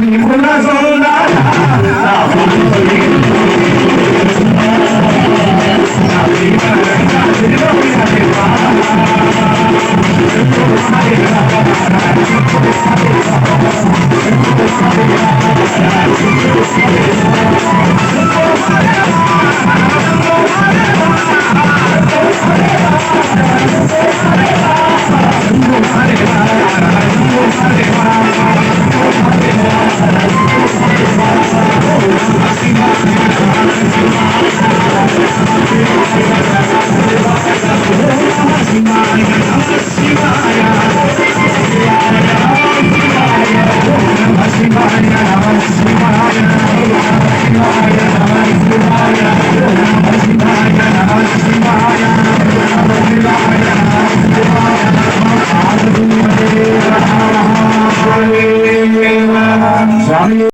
Nicolás Thank you. Swami